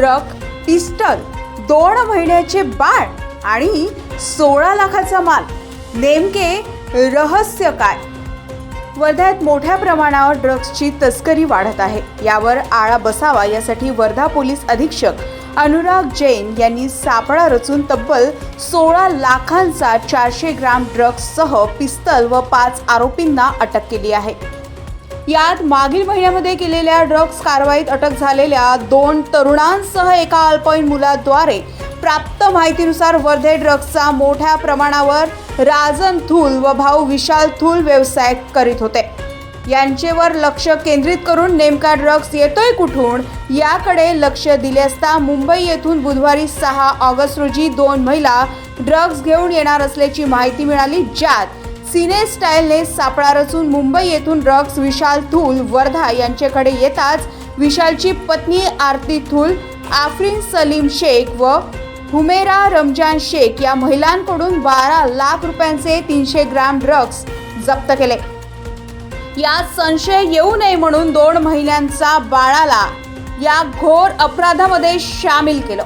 Drug pistol दोन महिन्याचे बाळ आणि सोळा लाखाचा माल. नेमके रहस्य काय? वर्ध्यात मोठ्या प्रमाणावर ड्रग्सची तस्करी वाढत आहे. यावर आळा बसावा यासाठी वर्धा पोलीस अधीक्षक अनुराग जैन यांनी सापळा रचून तब्बल सोळा लाखांचा चारशे ग्राम ड्रग्ससह पिस्तल व पाच आरोपींना अटक केली आहे. यात मागील महिन्यामध्ये केलेल्या ड्रग्ज कारवाईत अटक झालेल्या दोन तरुणांसह एका अल्पवयीन मुलाद्वारे प्राप्त माहितीनुसार वर्धे ड्रग्जचा मोठ्या प्रमाणावर राजन थूल व भाऊ विशाल थूल व्यवसाय करीत होते. यांचेवर लक्ष केंद्रित करून नेमका ड्रग्ज येतोय कुठून याकडे लक्ष दिले असता मुंबई येथून बुधवारी सहा ऑगस्ट रोजी दोन महिला ड्रग्ज घेऊन येणार असल्याची माहिती मिळाली ज्यात सिने स्टाईलने सापळा रचून मुंबई येथून ड्रग्ज विशाल थूल वर्धा यांच्याकडे येताच विशालची पत्नी आरती थूल आफरीन सलीम शेख व हुमेरा रमजान शेख या महिलांकडून बारा लाख रुपयांचे तीनशे ग्राम ड्रग्ज जप्त केले. यात संशय येऊ नये म्हणून दोन महिन्यांचा बाळाला या घोर अपराधामध्ये सामील केलं.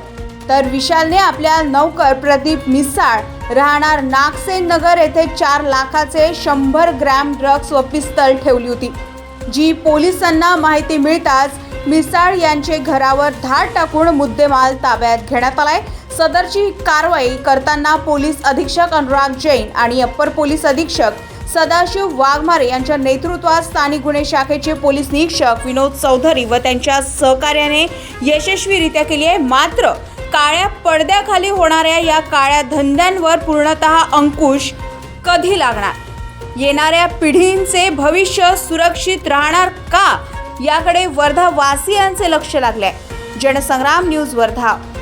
तर विशालने आपल्या नौकर प्रदीप मिसाळ राहणार नागसेन नगर येथे चार लाखाचे शंभर ग्रॅम ड्रग्स व पिस्तल ठेवली होती. जी पोलिसांना माहिती मिळताच मिसाळ यांचे घरावर धाड टाकून मुद्देमाल ताब्यात घेण्यात आलाय. सदरची कारवाई करताना पोलीस अधीक्षक अनुराग जैन आणि अप्पर पोलीस अधीक्षक सदाशिव वाघमारे यांच्या नेतृत्वात स्थानिक गुन्हे शाखेचे पोलीस निरीक्षक विनोद चौधरी व त्यांच्या सहकार्याने यशस्वीरित्या केली आहे. मात्र काळ्या पडद्याखाली होणाऱ्या या काळ्या धंद्यांवर पूर्णतः अंकुश कधी लागणार? येणाऱ्या पिढींचे भविष्य सुरक्षित राहणार का? याकडे वर्धा वासियांचे लक्ष लागले आहे. जनसंग्राम न्यूज वर्धा.